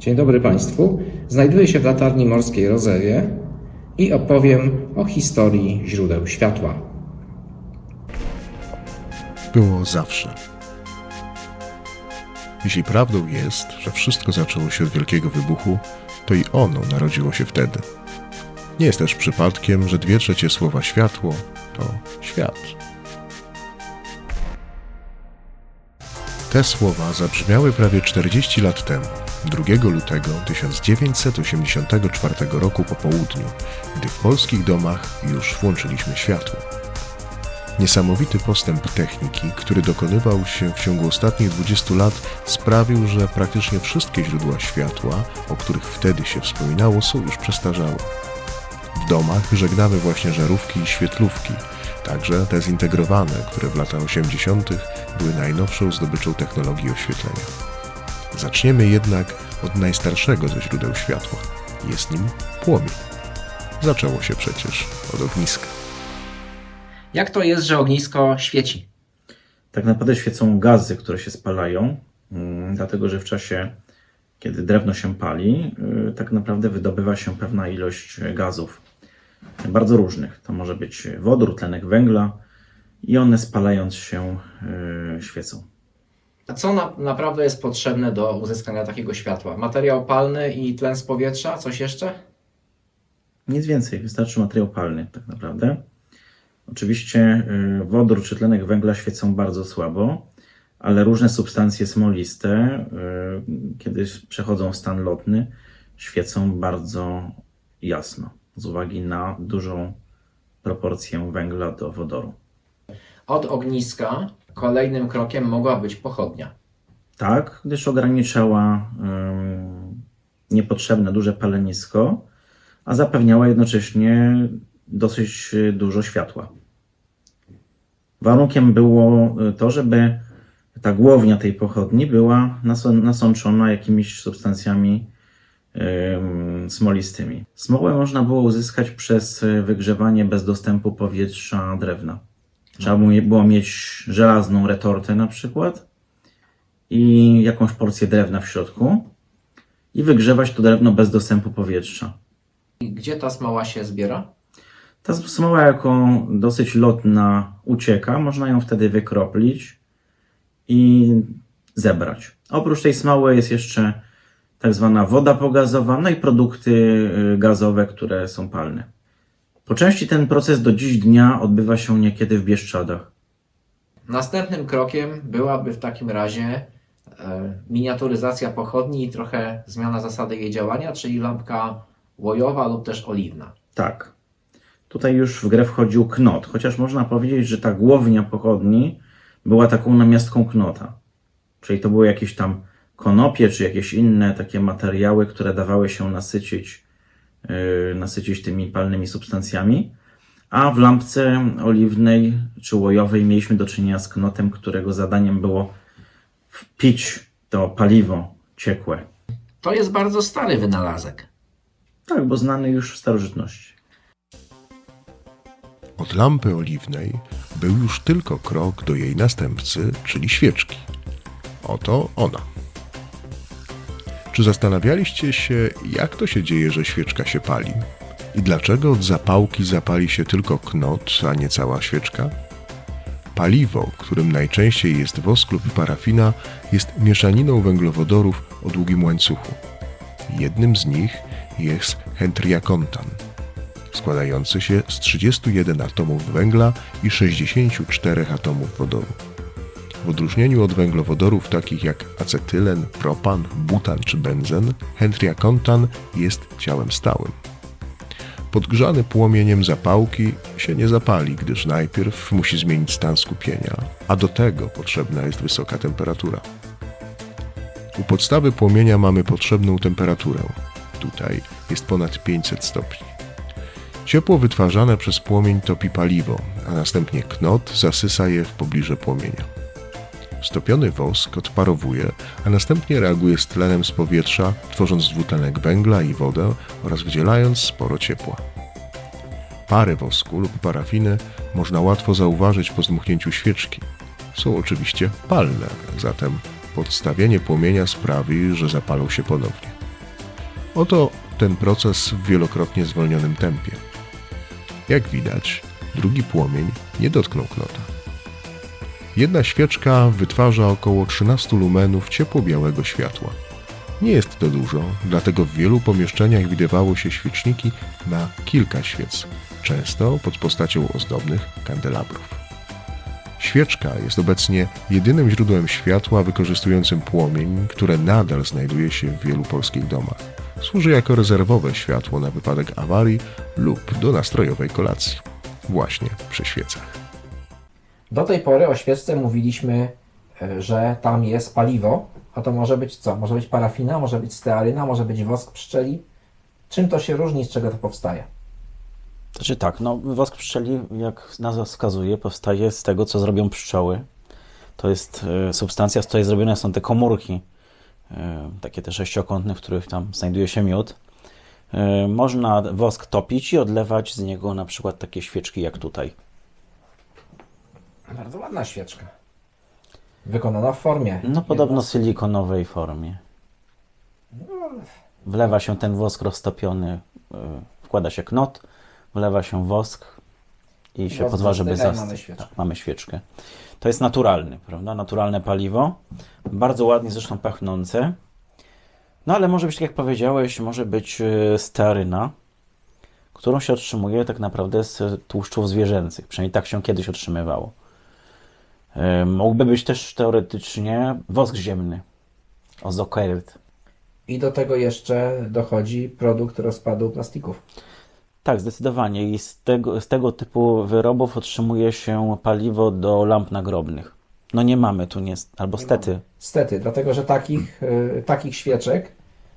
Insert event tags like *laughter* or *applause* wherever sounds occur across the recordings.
Dzień dobry Państwu. Znajduję się w latarni morskiej Rozewie i opowiem o historii źródeł światła. Było zawsze. Jeśli prawdą jest, że wszystko zaczęło się od wielkiego wybuchu, to i ono narodziło się wtedy. Nie jest też przypadkiem, że dwie trzecie słowa światło to świat. Te słowa zabrzmiały prawie 40 lat temu, 2 lutego 1984 roku po południu, gdy w polskich domach już włączyliśmy światło. Niesamowity postęp techniki, który dokonywał się w ciągu ostatnich 20 lat, sprawił, że praktycznie wszystkie źródła światła, o których wtedy się wspominało, są już przestarzałe. W domach żegnamy właśnie żarówki i świetlówki, także te zintegrowane, które w latach 80. były najnowszą zdobyczą technologii oświetlenia. Zaczniemy jednak od najstarszego ze źródeł światła. Jest nim płomień. Zaczęło się przecież od ogniska. Jak to jest, że ognisko świeci? Tak naprawdę świecą gazy, które się spalają, mm, dlatego że w czasie, kiedy drewno się pali, y, tak naprawdę wydobywa się pewna ilość gazów, bardzo różnych. To może być wodór, tlenek węgla i one spalając się y, świecą. Co na, naprawdę jest potrzebne do uzyskania takiego światła? Materiał palny i tlen z powietrza? Coś jeszcze? Nic więcej, wystarczy materiał palny tak naprawdę. Oczywiście y, wodór czy tlenek węgla świecą bardzo słabo, ale różne substancje smoliste, y, kiedy przechodzą w stan lotny, świecą bardzo jasno, z uwagi na dużą proporcję węgla do wodoru. Od ogniska kolejnym krokiem mogła być pochodnia. Tak, gdyż ograniczała ym, niepotrzebne duże palenisko, a zapewniała jednocześnie dosyć dużo światła. Warunkiem było y, to, żeby ta głownia tej pochodni była nasączona jakimiś substancjami ym, smolistymi. Smołę można było uzyskać przez wygrzewanie bez dostępu powietrza drewna. Trzeba było- było mieć żelazną retortę na przykład i jakąś porcję drewna w środku i wygrzewać to drewno bez dostępu powietrza. I Gdzie ta smoła się zbiera? Ta smoła jako dosyć lotna ucieka, można ją wtedy wykroplić i zebrać. Oprócz tej smoły jest jeszcze tak zwana woda pogazowana i produkty y, gazowe, które są palne. Po części ten proces do dziś dnia odbywa się niekiedy w Bieszczadach. Następnym krokiem byłaby w takim razie e, miniaturyzacja pochodni i trochę zmiana zasady jej działania, czyli lampka łojowa lub też oliwna. Tak. Tutaj już w grę wchodził knot, chociaż można powiedzieć, że ta głownia pochodni była taką namiastką knota. Czyli to były jakieś tam konopie, czy jakieś inne takie materiały, które dawały się nasycić, nasycić tymi palnymi substancjami. A w lampce oliwnej czy łojowej mieliśmy do czynienia z knotem, którego zadaniem było wpić to paliwo ciekłe. To jest bardzo stary wynalazek. Tak, bo znany już w starożytności. Od lampy oliwnej był już tylko krok do jej następcy, czyli świeczki. Oto ona. Czy zastanawialiście się, jak to się dzieje, że świeczka się pali? I dlaczego od zapałki zapali się tylko knot, a nie cała świeczka? Paliwo, którym najczęściej jest wosk lub parafina, jest mieszaniną węglowodorów o długim łańcuchu. Jednym z nich jest hentriakontan składający się z 31 atomów węgla i 64 atomów wodoru. W odróżnieniu od węglowodorów takich jak acetylen, propan, butan czy benzen, hentriakontan jest ciałem stałym. Podgrzany płomieniem zapałki się nie zapali, gdyż najpierw musi zmienić stan skupienia, a do tego potrzebna jest wysoka temperatura. U podstawy płomienia mamy potrzebną temperaturę. Tutaj jest ponad 500 stopni. Ciepło wytwarzane przez płomień topi paliwo, a następnie knot zasysa je w pobliże płomienia. Stopiony wosk odparowuje, a następnie reaguje z tlenem z powietrza, tworząc dwutlenek węgla i wodę oraz wydzielając sporo ciepła. Pary wosku lub parafiny można łatwo zauważyć po zdmuchnięciu świeczki. Są oczywiście palne, zatem podstawienie płomienia sprawi, że zapalą się ponownie. Oto ten proces w wielokrotnie zwolnionym tempie. Jak widać, drugi płomień nie dotknął knota. Jedna świeczka wytwarza około 13 lumenów ciepło-białego światła. Nie jest to dużo, dlatego w wielu pomieszczeniach widywało się świeczniki na kilka świec, często pod postacią ozdobnych kandelabrów. Świeczka jest obecnie jedynym źródłem światła wykorzystującym płomień, które nadal znajduje się w wielu polskich domach. Służy jako rezerwowe światło na wypadek awarii lub do nastrojowej kolacji. Właśnie przy świecach. Do tej pory o świeczce mówiliśmy, e, że tam jest paliwo, a to może być co? Może być parafina, może być stearyna, może być wosk pszczeli. Czym to się różni, z czego to powstaje? Znaczy tak, no wosk pszczeli, jak nazwa wskazuje, powstaje z tego, co zrobią pszczoły. To jest e, substancja, z której zrobione są te komórki, e, takie te sześciokątne, w których tam znajduje się miód. Można wosk topić i odlewać z niego na przykład takie świeczki jak tutaj. Bardzo ładna świeczka. Wykonana w formie. No podobno silikonowej formie. Wlewa się ten wosk roztopiony, e, wkłada się knot, wlewa się wosk i się Wosk pozwala, żeby zastyga i zastygł. mamy świeczkę. Tak, mamy świeczkę. To jest naturalny, prawda? Naturalne paliwo. Bardzo ładnie zresztą pachnące. No ale może być, tak jak powiedziałeś, może być e, stearyna, którą się otrzymuje tak naprawdę z tłuszczów zwierzęcych. Przynajmniej tak się kiedyś otrzymywało. E, Mógłby być też teoretycznie wosk ziemny, ozokeryt. I do tego jeszcze dochodzi produkt rozpadu plastików. Tak, zdecydowanie. I z tego, z tego typu wyrobów otrzymuje się paliwo do lamp nagrobnych. No nie mamy tu, nie, albo stety. Stety, dlatego że takich, y, takich świeczek,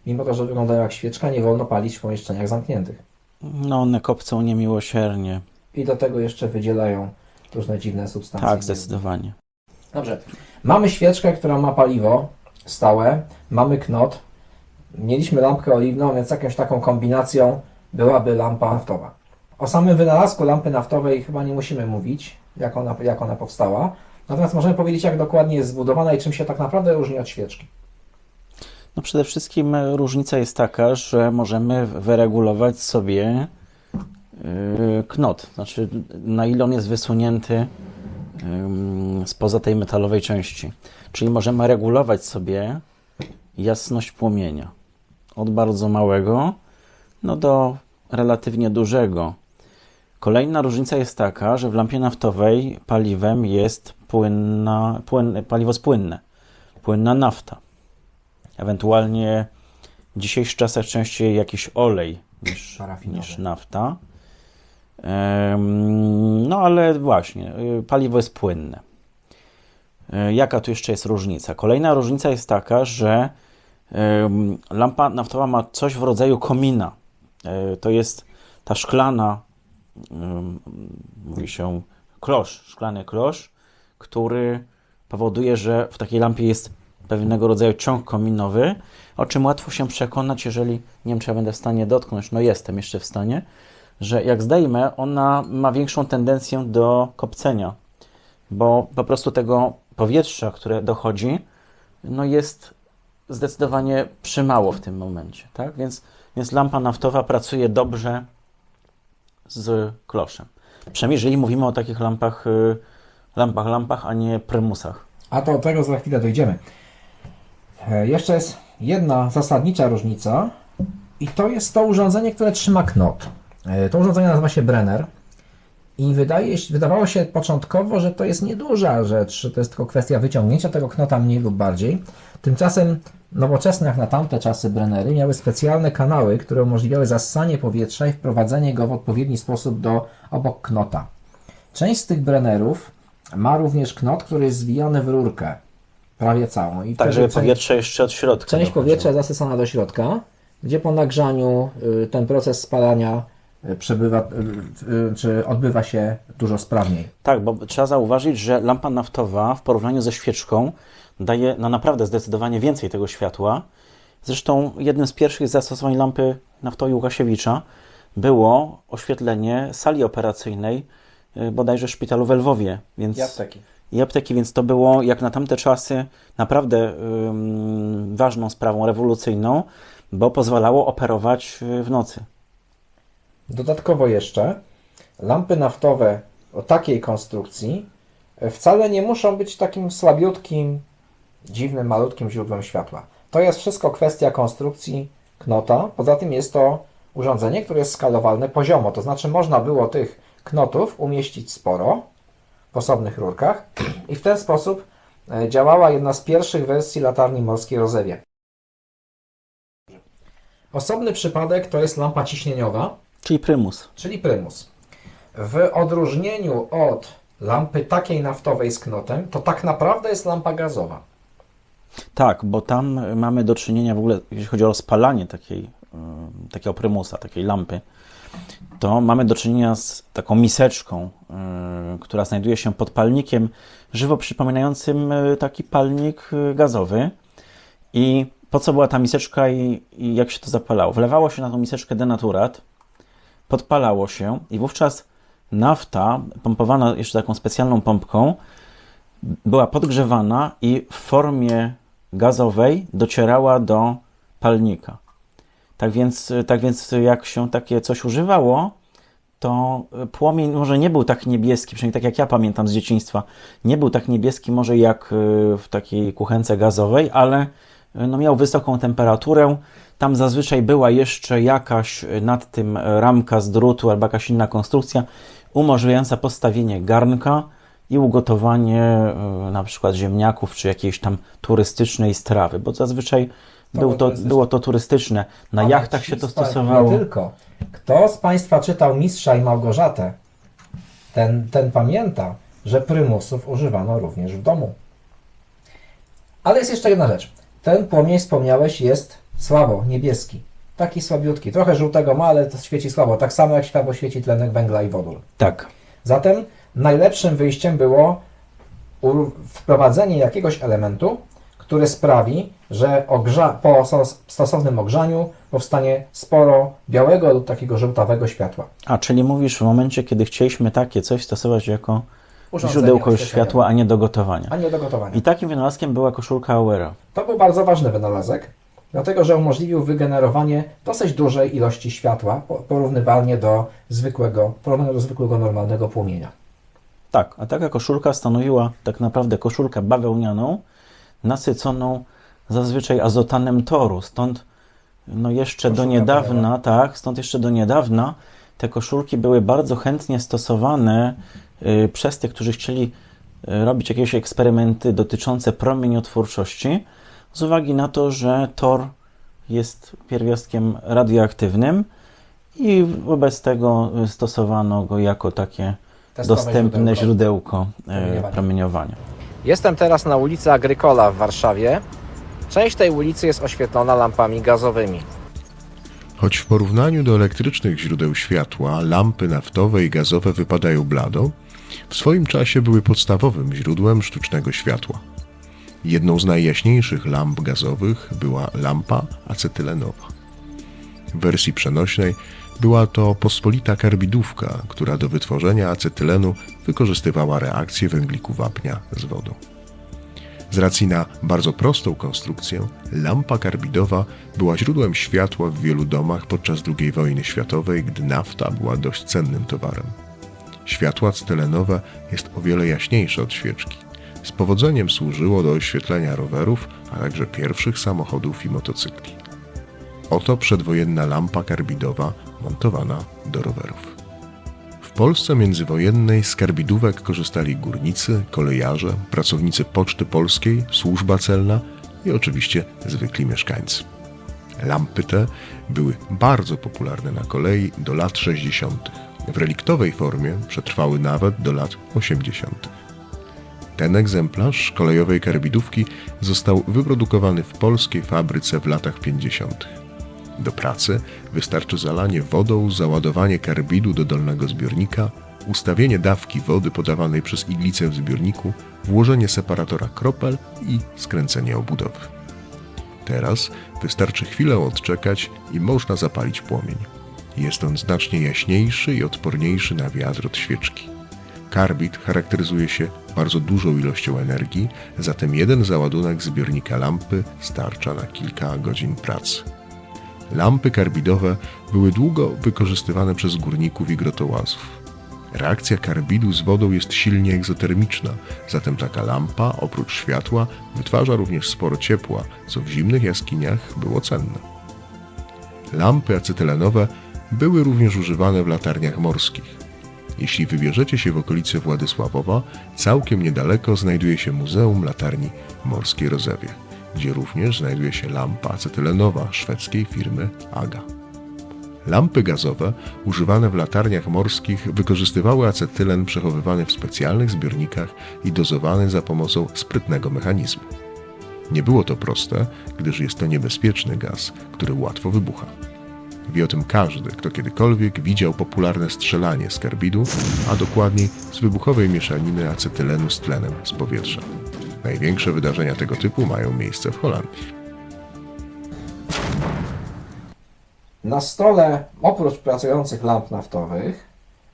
mimo to, że wyglądają jak świeczka, nie wolno palić w pomieszczeniach zamkniętych. No one kopcą niemiłosiernie. I do tego jeszcze wydzielają różne dziwne substancje. Tak, zdecydowanie. Dobrze. Mamy świeczkę, która ma paliwo stałe, mamy knot, mieliśmy lampkę oliwną, więc jakąś taką kombinacją byłaby lampa naftowa. O samym wynalazku lampy naftowej chyba nie musimy mówić, jak ona, jak ona powstała. Natomiast możemy powiedzieć, jak dokładnie jest zbudowana i czym się tak naprawdę różni od świeczki. No przede wszystkim różnica jest taka, że możemy wyregulować sobie knot. Znaczy, na ile on jest wysunięty ym, spoza tej metalowej części. Czyli możemy regulować sobie jasność płomienia. Od bardzo małego no do relatywnie dużego. Kolejna różnica jest taka, że w lampie naftowej paliwem jest płynna, płyn, paliwo spłynne, płynna nafta. Ewentualnie w dzisiejszych czasach częściej jakiś olej niż, niż nafta. No ale właśnie, y, paliwo jest płynne. Y, Jaka tu jeszcze jest różnica? Kolejna różnica jest taka, że lampa naftowa ma coś w rodzaju komina. E, To jest ta szklana, mówi się klosz, szklany klosz, który powoduje, że w takiej lampie jest pewnego rodzaju ciąg kominowy, o czym łatwo się przekonać, jeżeli, nie wiem czy ja będę w stanie dotknąć, no jestem jeszcze w stanie, że jak zdejmę, ona ma większą tendencję do kopcenia, bo po prostu tego powietrza, które dochodzi, no jest zdecydowanie przymało w tym momencie, tak? Więc, więc lampa naftowa pracuje dobrze z kloszem. Przynajmniej jeżeli mówimy o takich lampach, y, lampach, lampach, a nie prymusach. A to do tego za chwilę dojdziemy. E, Jeszcze jest jedna zasadnicza różnica i to jest to urządzenie, które trzyma knot. E, To urządzenie nazywa się Brenner i wydaje, wydawało się początkowo, że to jest nieduża rzecz, że to jest tylko kwestia wyciągnięcia tego knota mniej lub bardziej. Tymczasem nowoczesne jak na tamte czasy Brennery miały specjalne kanały, które umożliwiały zassanie powietrza i wprowadzenie go w odpowiedni sposób do obok knota. Część z tych Brennerów ma również knot, który jest zwijany w rurkę, prawie całą. I Tak, żeby część- powietrze jeszcze od środka Część dochodziło. powietrza jest zasycana do środka, gdzie po nagrzaniu y, ten proces spalania przebywa, y, y, czy odbywa się dużo sprawniej. Tak, bo trzeba zauważyć, że lampa naftowa w porównaniu ze świeczką daje no naprawdę zdecydowanie więcej tego światła. Zresztą jednym z pierwszych zastosowań lampy naftowej Łukasiewicza było oświetlenie sali operacyjnej y, bodajże w szpitalu w Lwowie. Więc, i apteki, więc to było jak na tamte czasy naprawdę ym, ważną sprawą, rewolucyjną, bo pozwalało operować w nocy. Dodatkowo jeszcze lampy naftowe o takiej konstrukcji e, wcale nie muszą być takim słabiutkim, dziwnym, malutkim źródłem światła. To jest wszystko kwestia konstrukcji knota. Poza tym jest to urządzenie, które jest skalowalne poziomo. To znaczy można było tych knotów umieścić sporo w osobnych rurkach *clears throat* i w ten sposób e, działała jedna z pierwszych wersji latarni morskiej Rozewie. Osobny przypadek to jest lampa ciśnieniowa, Czyli prymus. czyli prymus. W odróżnieniu od lampy takiej naftowej z knotem, to tak naprawdę jest lampa gazowa. Tak, bo tam mamy do czynienia w ogóle, jeśli chodzi o rozpalanie takiej, y, takiego prymusa, takiej lampy, to mamy do czynienia z taką miseczką, y, która znajduje się pod palnikiem żywo przypominającym y, taki palnik gazowy. I po co była ta miseczka i, i jak się to zapalało? Wlewało się na tą miseczkę denaturat, podpalało się i wówczas nafta, pompowana jeszcze taką specjalną pompką, była podgrzewana i w formie gazowej docierała do palnika. Tak więc, tak więc jak się takie coś używało, to płomień może nie był tak niebieski, przynajmniej tak jak ja pamiętam z dzieciństwa, nie był tak niebieski może jak y, w takiej kuchence gazowej, ale y, no miał wysoką temperaturę. Tam zazwyczaj była jeszcze jakaś y, nad tym ramka z drutu albo jakaś inna konstrukcja umożliwiająca postawienie garnka i ugotowanie y, na przykład ziemniaków czy jakiejś tam turystycznej strawy, bo zazwyczaj było był to, turystyczne. było to turystyczne. Na Ale jachtach się to stosowało. Nie tylko. Kto z Państwa czytał Mistrza i Małgorzatę, ten, ten pamięta, że prymusów używano również w domu. Ale jest jeszcze jedna rzecz. Ten płomień, wspomniałeś, jest słabo niebieski. Taki słabiutki. Trochę żółtego ma, ale to świeci słabo. Tak samo jak słabo świeci tlenek węgla i wodór. Tak. Zatem najlepszym wyjściem było wprowadzenie jakiegoś elementu, który sprawi, że po stos- stosownym ogrzaniu powstanie sporo białego lub takiego żółtawego światła. A, czyli mówisz w momencie, kiedy chcieliśmy takie coś stosować jako źródełko oświetlenia, światła, a nie do gotowania. A nie do gotowania. I takim wynalazkiem była koszulka Auera. To był bardzo ważny wynalazek, dlatego że umożliwił wygenerowanie dosyć dużej ilości światła po- porównywalnie do zwykłego, porównywalnie do zwykłego normalnego płomienia. Tak, a taka koszulka stanowiła tak naprawdę koszulkę bawełnianą, nasyconą zazwyczaj azotanem toru. Stąd no jeszcze do Koszulka niedawna, tak, stąd jeszcze do niedawna te koszulki były bardzo chętnie stosowane y, przez tych, którzy chcieli y, robić jakieś eksperymenty dotyczące promieniotwórczości, z uwagi na to, że tor jest pierwiastkiem radioaktywnym i wobec tego stosowano go jako takie Testowe dostępne źródełko. źródełko e, Promieniowania. promieniowania. Jestem teraz na ulicy Agrykola w Warszawie. Część tej ulicy jest oświetlona lampami gazowymi. Choć w porównaniu do elektrycznych źródeł światła lampy naftowe i gazowe wypadają blado, w swoim czasie były podstawowym źródłem sztucznego światła. Jedną z najjaśniejszych lamp gazowych była lampa acetylenowa. W wersji przenośnej była to pospolita karbidówka, która do wytworzenia acetylenu wykorzystywała reakcję węgliku wapnia z wodą. Z racji na bardzo prostą konstrukcję, lampa karbidowa była źródłem światła w wielu domach podczas II wojny światowej, gdy nafta była dość cennym towarem. Światło acetylenowe jest o wiele jaśniejsze od świeczki. Z powodzeniem służyło do oświetlenia rowerów, a także pierwszych samochodów i motocykli. Oto przedwojenna lampa karbidowa montowana do rowerów. W Polsce międzywojennej z karbidówek korzystali górnicy, kolejarze, pracownicy Poczty Polskiej, służba celna i oczywiście zwykli mieszkańcy. Lampy te były bardzo popularne na kolei do lat 60. W reliktowej formie przetrwały nawet do lat 80. Ten egzemplarz kolejowej karbidówki został wyprodukowany w polskiej fabryce w latach 50. Do pracy wystarczy zalanie wodą, załadowanie karbidu do dolnego zbiornika, ustawienie dawki wody podawanej przez iglicę w zbiorniku, włożenie separatora kropel i skręcenie obudowy. Teraz wystarczy chwilę odczekać i można zapalić płomień. Jest on znacznie jaśniejszy i odporniejszy na wiatr od świeczki. Karbid charakteryzuje się bardzo dużą ilością energii, zatem jeden załadunek zbiornika lampy starcza na kilka godzin pracy. Lampy karbidowe były długo wykorzystywane przez górników i grotołazów. Reakcja karbidu z wodą jest silnie egzotermiczna, zatem taka lampa, oprócz światła, wytwarza również sporo ciepła, co w zimnych jaskiniach było cenne. Lampy acetylenowe były również używane w latarniach morskich. Jeśli wybierzecie się w okolice Władysławowa, całkiem niedaleko znajduje się Muzeum Latarni Morskiej Rozewie, gdzie również znajduje się lampa acetylenowa szwedzkiej firmy AGA. Lampy gazowe używane w latarniach morskich wykorzystywały acetylen przechowywany w specjalnych zbiornikach i dozowany za pomocą sprytnego mechanizmu. Nie było to proste, gdyż jest to niebezpieczny gaz, który łatwo wybucha. Wie o tym każdy, kto kiedykolwiek widział popularne strzelanie z karbidu, a dokładniej z wybuchowej mieszaniny acetylenu z tlenem z powietrza. Największe wydarzenia tego typu mają miejsce w Holandii. Na stole, oprócz pracujących lamp naftowych,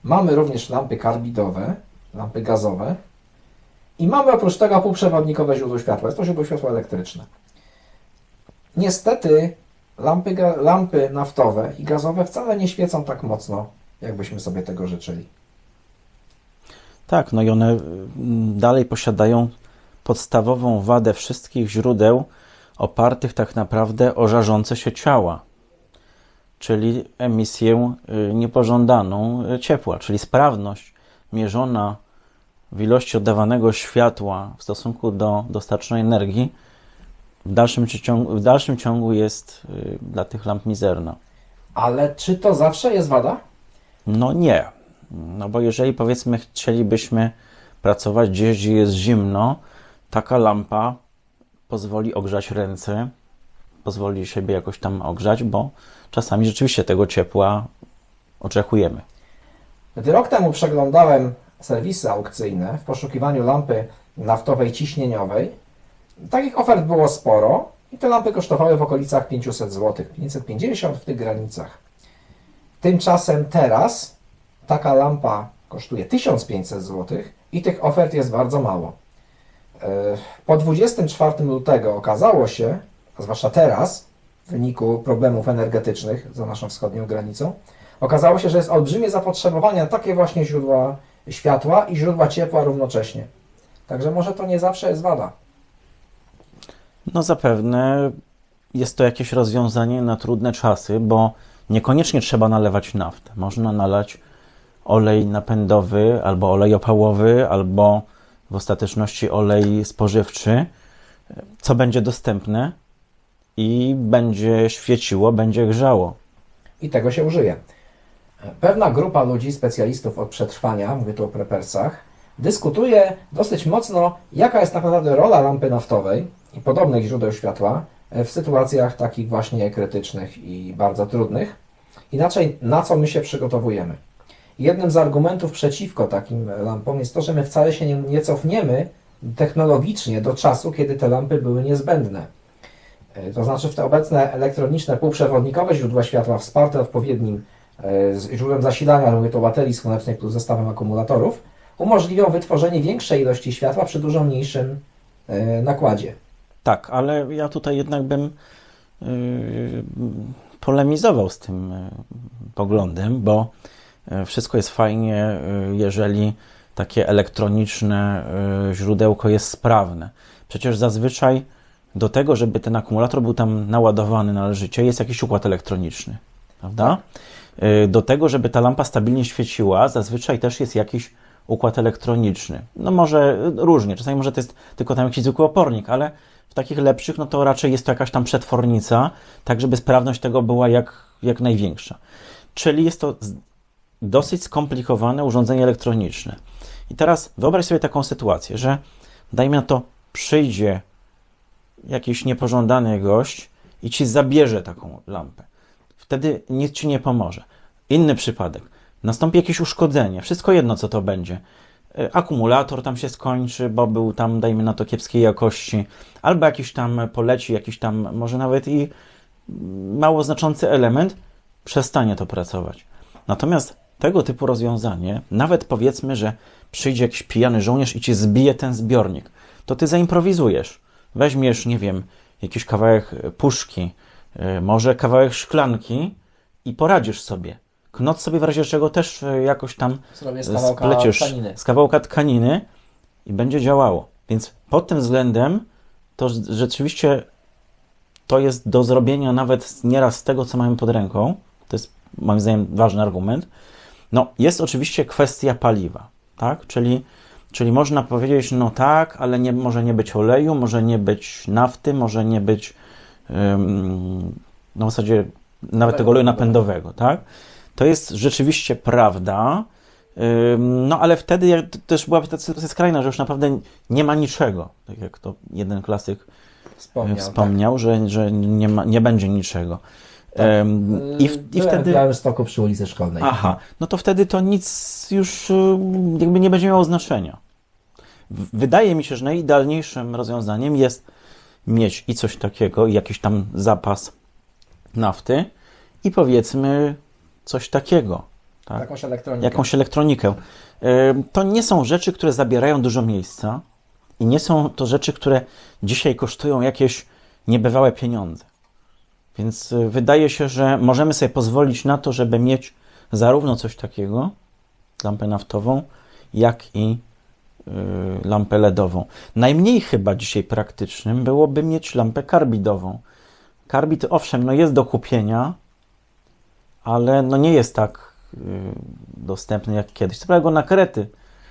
mamy również lampy karbidowe, lampy gazowe i mamy oprócz tego półprzewodnikowe źródło światła. Jest to źródło światła elektryczne. Niestety lampy, lampy naftowe i gazowe wcale nie świecą tak mocno, jakbyśmy sobie tego życzyli. Tak, no i one mm, dalej posiadają podstawową wadę wszystkich źródeł opartych tak naprawdę o żarzące się ciała, czyli emisję y, niepożądaną y, ciepła, czyli sprawność mierzona w ilości oddawanego światła w stosunku do dostarczonej energii w dalszym, ciągu, w dalszym ciągu jest y, dla tych lamp mizerna. Ale czy to zawsze jest wada? No nie. No bo jeżeli powiedzmy chcielibyśmy pracować gdzieś, gdzie jest zimno, taka lampa pozwoli ogrzać ręce, pozwoli siebie jakoś tam ogrzać, bo czasami rzeczywiście tego ciepła oczekujemy. Gdy rok temu przeglądałem serwisy aukcyjne w poszukiwaniu lampy naftowej ciśnieniowej, takich ofert było sporo i te lampy kosztowały w okolicach 500 zł, 550 w tych granicach. Tymczasem teraz taka lampa kosztuje 1500 zł i tych ofert jest bardzo mało. E, Po 24 lutego okazało się, a zwłaszcza teraz, w wyniku problemów energetycznych za naszą wschodnią granicą, okazało się, że jest olbrzymie zapotrzebowanie na takie właśnie źródła światła i źródła ciepła równocześnie. Także może to nie zawsze jest wada. No zapewne jest to jakieś rozwiązanie na trudne czasy, bo niekoniecznie trzeba nalewać naftę. Można nalać olej napędowy, albo olej opałowy, albo w ostateczności olej spożywczy, co będzie dostępne i będzie świeciło, będzie grzało. I tego się użyje. Pewna grupa ludzi, specjalistów od przetrwania, mówię tu o prepersach, dyskutuje dosyć mocno, jaka jest tak naprawdę rola lampy naftowej podobnych źródeł światła w sytuacjach takich właśnie krytycznych i bardzo trudnych. Inaczej, na co my się przygotowujemy? Jednym z argumentów przeciwko takim lampom jest to, że my wcale się nie, nie cofniemy technologicznie do czasu, kiedy te lampy były niezbędne. E, To znaczy w te obecne elektroniczne półprzewodnikowe źródła światła wsparte odpowiednim e, źródłem zasilania, mówię to baterii słonecznej plus zestawem akumulatorów, umożliwią wytworzenie większej ilości światła przy dużo mniejszym e, nakładzie. Tak, ale ja tutaj jednak bym yy, polemizował z tym yy, poglądem, bo yy, wszystko jest fajnie, jeżeli takie elektroniczne źródełko jest sprawne. Przecież zazwyczaj do tego, żeby ten akumulator był tam naładowany należycie, jest jakiś układ elektroniczny, prawda? Do tego, żeby ta lampa stabilnie świeciła, zazwyczaj też jest jakiś układ elektroniczny. No może y, różnie, czasami może to jest tylko tam jakiś zwykły opornik, ale w takich lepszych, no to raczej jest to jakaś tam przetwornica, tak żeby sprawność tego była jak, jak największa. Czyli jest to dosyć skomplikowane urządzenie elektroniczne. I teraz wyobraź sobie taką sytuację, że dajmy na to, przyjdzie jakiś niepożądany gość i ci zabierze taką lampę. Wtedy nic ci nie pomoże. Inny przypadek. Nastąpi jakieś uszkodzenie. Wszystko jedno, co to będzie. Y, Akumulator tam się skończy, bo był tam, dajmy na to, kiepskiej jakości, albo jakiś tam poleci, jakiś tam, może nawet i mało znaczący element, przestanie to pracować. Natomiast tego typu rozwiązanie, nawet powiedzmy, że przyjdzie jakiś pijany żołnierz i ci zbije ten zbiornik, to ty zaimprowizujesz. Weźmiesz, nie wiem, jakiś kawałek puszki, y, może kawałek szklanki i poradzisz sobie. Knot sobie w razie czego też y, jakoś tam Zrobię z kawałka spleciesz tkaniny. z kawałka tkaniny i będzie działało. Więc pod tym względem to rzeczywiście to jest do zrobienia nawet nieraz z tego, co mamy pod ręką. To jest moim zdaniem ważny argument. No, jest oczywiście kwestia paliwa, tak? Czyli, czyli można powiedzieć, no tak, ale nie, może nie być oleju, może nie być nafty, może nie być ym, no w zasadzie nawet tego oleju napędowego, tak? To jest rzeczywiście prawda, no ale wtedy też była ta sytuacja skrajna, że już naprawdę nie ma niczego, tak jak to jeden klasyk Wspomniał, wspomniał, że, że nie, ma, nie będzie niczego. Tak. I, w, I Byłem wtedy... w Białymstoku przy ulicy Szkolnej. Aha, no to wtedy to nic już y, jakby nie będzie miało znaczenia. Wydaje mi się, że najidealniejszym rozwiązaniem jest mieć i coś takiego, i jakiś tam zapas nafty i powiedzmy coś takiego. Tak? Jakąś elektronikę. jakąś elektronikę. To nie są rzeczy, które zabierają dużo miejsca i nie są to rzeczy, które dzisiaj kosztują jakieś niebywałe pieniądze. Więc y, wydaje się, że możemy sobie pozwolić na to, żeby mieć zarówno coś takiego, lampę naftową, jak i y, lampę LEDową. Najmniej chyba dzisiaj praktycznym byłoby mieć lampę karbidową. Karbid, owszem, no jest do kupienia, ale no nie jest tak y, dostępny jak kiedyś. Co prawda go na krety,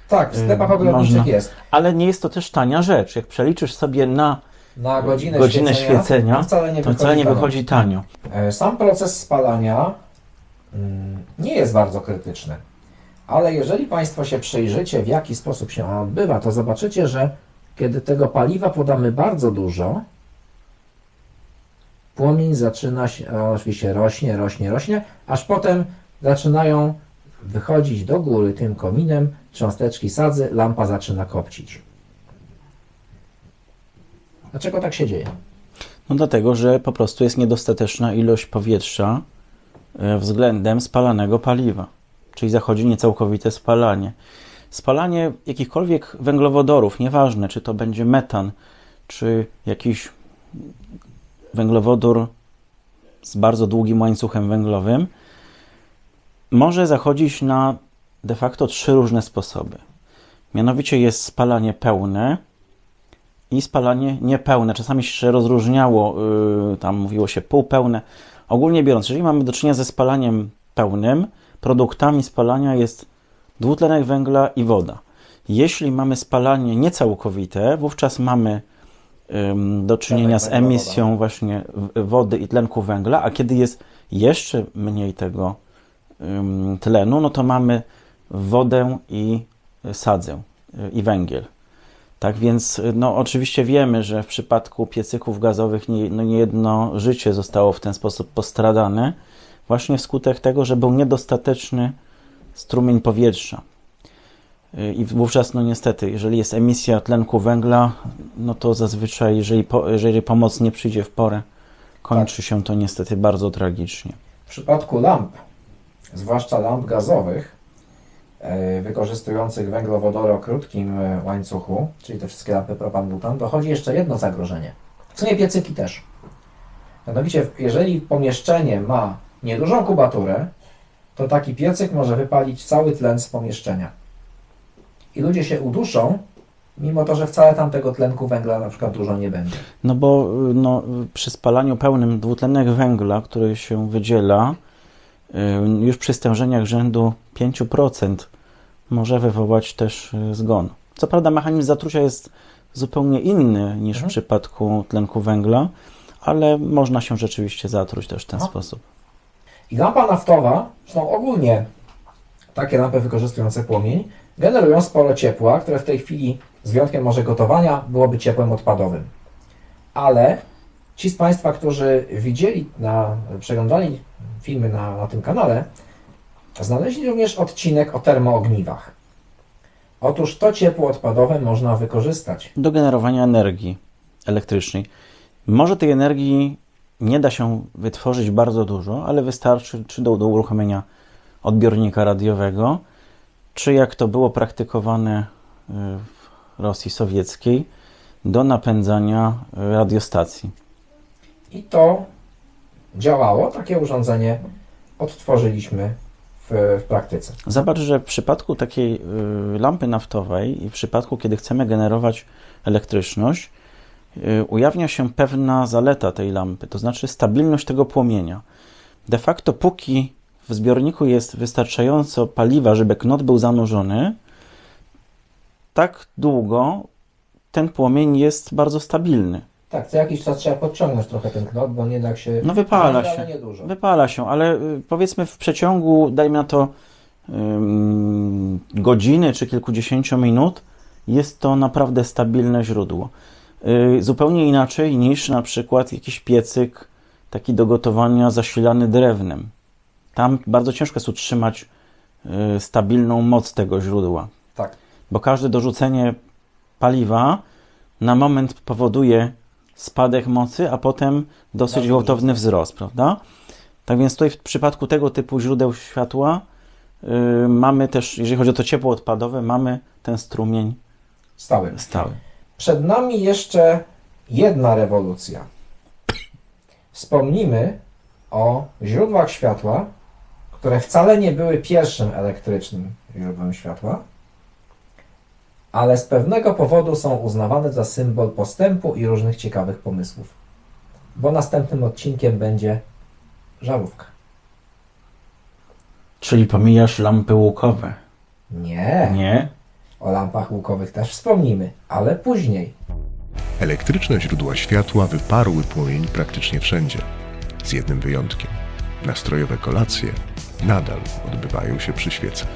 Tak, w sklepach ogrodniczych jest. ale nie jest to też tania rzecz. Jak przeliczysz sobie na Na godzinę, godzinę świecenia, świecenia, to wcale nie to wychodzi wcale nie tanio. wychodzi tanio. E, Sam proces spalania mm, nie jest bardzo krytyczny, ale jeżeli Państwo się przyjrzycie, w jaki sposób się on odbywa, to zobaczycie, że kiedy tego paliwa podamy bardzo dużo, płomień zaczyna się, oczywiście rośnie, rośnie, rośnie, aż potem zaczynają wychodzić do góry tym kominem cząsteczki sadzy, lampa zaczyna kopcić. Dlaczego tak się dzieje? No dlatego, że po prostu jest niedostateczna ilość powietrza e, względem spalanego paliwa, czyli zachodzi niecałkowite spalanie. Spalanie jakichkolwiek węglowodorów, nieważne czy to będzie metan, czy jakiś węglowodór z bardzo długim łańcuchem węglowym, może zachodzić na de facto trzy różne sposoby. Mianowicie jest spalanie pełne, i spalanie niepełne. Czasami się rozróżniało, yy, tam mówiło się półpełne. Ogólnie biorąc, jeżeli mamy do czynienia ze spalaniem pełnym, produktami spalania jest dwutlenek węgla i woda. Jeśli mamy spalanie niecałkowite, wówczas mamy do czynienia z emisją właśnie wody i tlenku węgla, a kiedy jest jeszcze mniej tego tlenu, no to mamy wodę i sadzę y, i węgiel. Tak więc, no oczywiście wiemy, że w przypadku piecyków gazowych nie, no niejedno życie zostało w ten sposób postradane, właśnie wskutek tego, że był niedostateczny strumień powietrza. I wówczas, no niestety, jeżeli jest emisja tlenku węgla, no to zazwyczaj, jeżeli, po, jeżeli pomoc nie przyjdzie w porę, kończy się to niestety bardzo tragicznie. W przypadku lamp, zwłaszcza lamp gazowych, e, wykorzystujących węglowodory o krótkim e, łańcuchu, czyli te wszystkie lampy propan-butan, dochodzi jeszcze jedno zagrożenie. W sumie piecyki też. Mianowicie, jeżeli pomieszczenie ma niedużą kubaturę, to taki piecyk może wypalić cały tlen z pomieszczenia. I ludzie się uduszą, mimo to, że wcale tam tego tlenku węgla na przykład dużo nie będzie. No bo no, przy spalaniu pełnym dwutlenek węgla, który się wydziela, y, już przy stężeniach rzędu 5% może wywołać też y, zgon. Co prawda mechanizm zatrucia jest zupełnie inny niż w Mhm. przypadku tlenku węgla, ale można się rzeczywiście zatruć też w ten No. sposób. I lampa naftowa, zresztą ogólnie takie lampy wykorzystujące płomień, generują sporo ciepła, które w tej chwili, z wyjątkiem może gotowania, byłoby ciepłem odpadowym. Ale ci z Państwa, którzy widzieli, na, przeglądali filmy na, na tym kanale, znaleźli również odcinek o termoogniwach. Otóż to ciepło odpadowe można wykorzystać. Do generowania energii elektrycznej. Może tej energii nie da się wytworzyć bardzo dużo, ale wystarczy czy do, do uruchomienia odbiornika radiowego, czy jak to było praktykowane y, w Rosji Sowieckiej, do napędzania radiostacji. I to działało, takie urządzenie odtworzyliśmy w, w praktyce. Zobacz, że w przypadku takiej y, lampy naftowej i w przypadku, kiedy chcemy generować elektryczność, y, ujawnia się pewna zaleta tej lampy, to znaczy stabilność tego płomienia. De facto, póki w zbiorniku jest wystarczająco paliwa, żeby knot był zanurzony, tak długo ten płomień jest bardzo stabilny. Tak, co jakiś czas trzeba podciągnąć trochę ten knot, bo nie tak się... No wypala się. Wypala się, ale y, powiedzmy w przeciągu, dajmy na to godziny czy kilkudziesięciu minut, jest to naprawdę stabilne źródło. Y, zupełnie inaczej niż na przykład jakiś piecyk taki do gotowania zasilany drewnem. Tam bardzo ciężko jest utrzymać y, stabilną moc tego źródła, Tak. bo każde dorzucenie paliwa na moment powoduje spadek mocy, a potem dosyć gwałtowny wzrost, prawda? Tak więc tutaj w przypadku tego typu źródeł światła yy, mamy też, jeżeli chodzi o to ciepło odpadowe, mamy ten strumień Stały. stały. Przed nami jeszcze jedna rewolucja. Wspomnimy o źródłach światła, które wcale nie były pierwszym elektrycznym źródłem światła, ale z pewnego powodu są uznawane za symbol postępu i różnych ciekawych pomysłów. Bo następnym odcinkiem będzie żarówka. Czyli pomijasz lampy łukowe. Nie, Nie? o lampach łukowych też wspomnimy, ale później. Elektryczne źródła światła wyparły płomień praktycznie wszędzie, z jednym wyjątkiem. Nastrojowe kolacje nadal odbywają się przy świecach.